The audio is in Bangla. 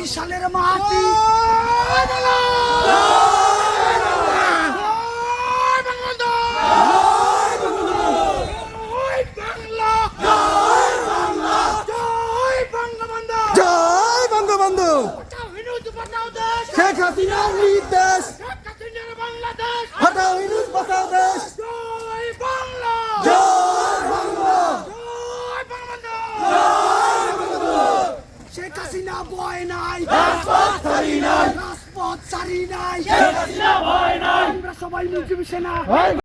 বরিশালের মাটি। জয় বঙ্গবন্ধু। শেখ হাসিনার নির্দেশ। শেখ নাই। ভয় নাই। রাজপথ ছাড়ি নাই। আমরা সবাই মুজিব সেনা